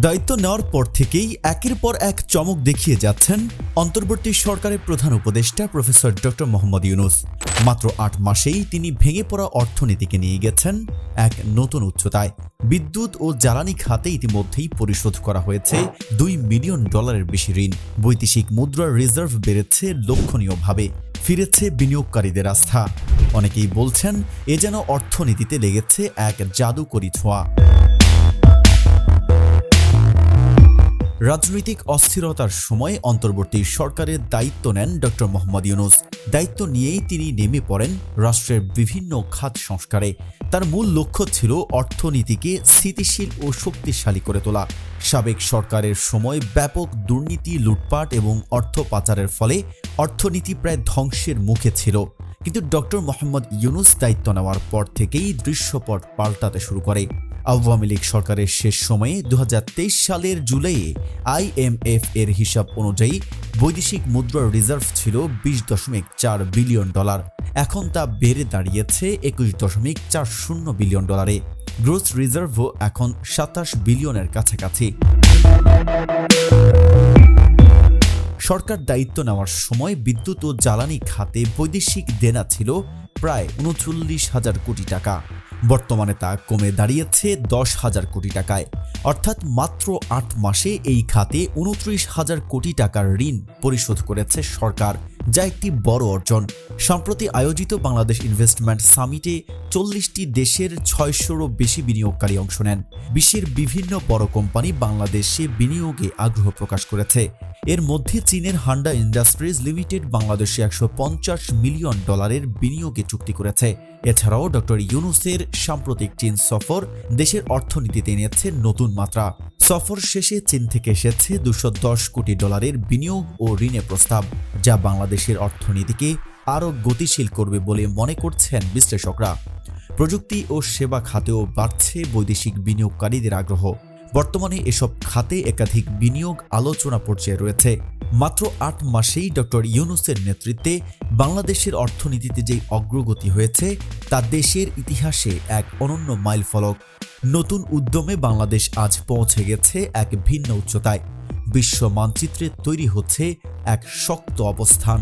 দায়িত্ব নেওয়ার পর থেকেই একের পর এক চমক দেখিয়ে যাচ্ছেন অন্তর্বর্তী সরকারের প্রধান উপদেষ্টা প্রফেসর ডক্টর মোহাম্মদ ইউনুস। মাত্র আট মাসেই তিনি ভেঙে পড়া অর্থনীতিকে নিয়ে গেছেন এক নতুন উচ্চতায়। বিদ্যুৎ ও জ্বালানি খাতে ইতিমধ্যেই পরিশোধ করা হয়েছে দুই মিলিয়ন ডলারের বেশি ঋণ। বৈদেশিক মুদ্রার রিজার্ভ বেড়েছে লক্ষণীয়ভাবে, ফিরেছে বিনিয়োগকারীদের আস্থা। অনেকেই বলছেন, এ যেন অর্থনীতিতে লেগেছে এক জাদুকরি ছোঁয়া। রাজনৈতিক অস্থিরতার সময় অন্তর্বর্তী সরকারের দায়িত্ব নেন ডক্টর মোহাম্মদ ইউনুস। দায়িত্ব নিয়েই তিনি নেমে পড়েন রাষ্ট্রের বিভিন্ন খাত সংস্কারে। তার মূল লক্ষ্য ছিল অর্থনীতিকে স্থিতিশীল ও শক্তিশালী করে তোলা। সাবেক সরকারের সময় ব্যাপক দুর্নীতি, লুটপাট এবং অর্থ পাচারের ফলে অর্থনীতি প্রায় ধ্বংসের মুখে ছিল। কিন্তু ডক্টর মোহাম্মদ ইউনুস দায়িত্ব নেওয়ার পর থেকেই দৃশ্যপট পাল্টাতে শুরু করে। আওয়ামী লীগ সরকারের শেষ সময়ে দু হাজার তেইশ সালের জুলাইয়ে আইএমএফ এর হিসাব অনুযায়ী বৈদেশিক মুদ্রার রিজার্ভ ছিল বিশ দশমিক চার বিলিয়ন ডলার। এখন তা বেড়ে দাঁড়িয়েছে একুশ দশমিক চার শূন্য বিলিয়ন ডলারে। গ্রোস রিজার্ভও এখন সাতাশ বিলিয়নের কাছাকাছি। সরকার দায়িত্ব নেওয়ার সময় বিদ্যুৎ ও জ্বালানি খাতে বৈদেশিক দেনা ছিল প্রায় উনচল্লিশ হাজার কোটি টাকা। বর্তমানে তা কমে দাঁড়িয়েছে দশ হাজার কোটি টাকায়। অর্থাৎ মাত্র আট মাসে এই খাতে উনত্রিশ হাজার কোটি টাকার ঋণ পরিশোধ করেছে সরকার, যা একটি বড় অর্জন। সম্প্রতি আয়োজিত বাংলাদেশ ইনভেস্টমেন্ট সামিটে চল্লিশটি দেশের ছয়শোরও বেশি বিনিয়োগকারী অংশ নেন। বিশ্বের বিভিন্ন বড় কোম্পানি বাংলাদেশে বিনিয়োগে আগ্রহ প্রকাশ করেছে। এর মধ্যে চীনের হান্ডা ইন্ডাস্ট্রিজ লিমিটেড বাংলাদেশে একশো পঞ্চাশ মিলিয়ন ডলারের বিনিয়োগে চুক্তি করেছে। এছাড়াও ডক্টর ইউনুসের সাম্প্রতিক চীন সফর দেশের অর্থনীতিতে এনেছে নতুন মাত্রা। সফর শেষে চীন থেকে এসেছে দুশো দশ কোটি ডলারের বিনিয়োগ ও ঋণের প্রস্তাব, যা বাংলাদেশের অর্থনীতিকে আরও গতিশীল করবে বলে মনে করছেন বিশ্লেষকরা। প্রযুক্তি ও সেবা খাতেও বাড়ছে বৈদেশিক বিনিয়োগকারীদের আগ্রহ। বর্তমানে এসব খাতে একাধিক বিনিয়োগ আলোচনা পর্যায়ে রয়েছে। মাত্র আট মাসেই ডক্টর ইউনুসের নেতৃত্বে বাংলাদেশের অর্থনীতিতে যে অগ্রগতি হয়েছে, তা দেশের ইতিহাসে এক অনন্য মাইলফলক। নতুন উদ্যমে বাংলাদেশ আজ পৌঁছে গেছে এক ভিন্ন উচ্চতায়। বিশ্ব মানচিত্রে তৈরি হচ্ছে এক শক্ত অবস্থান।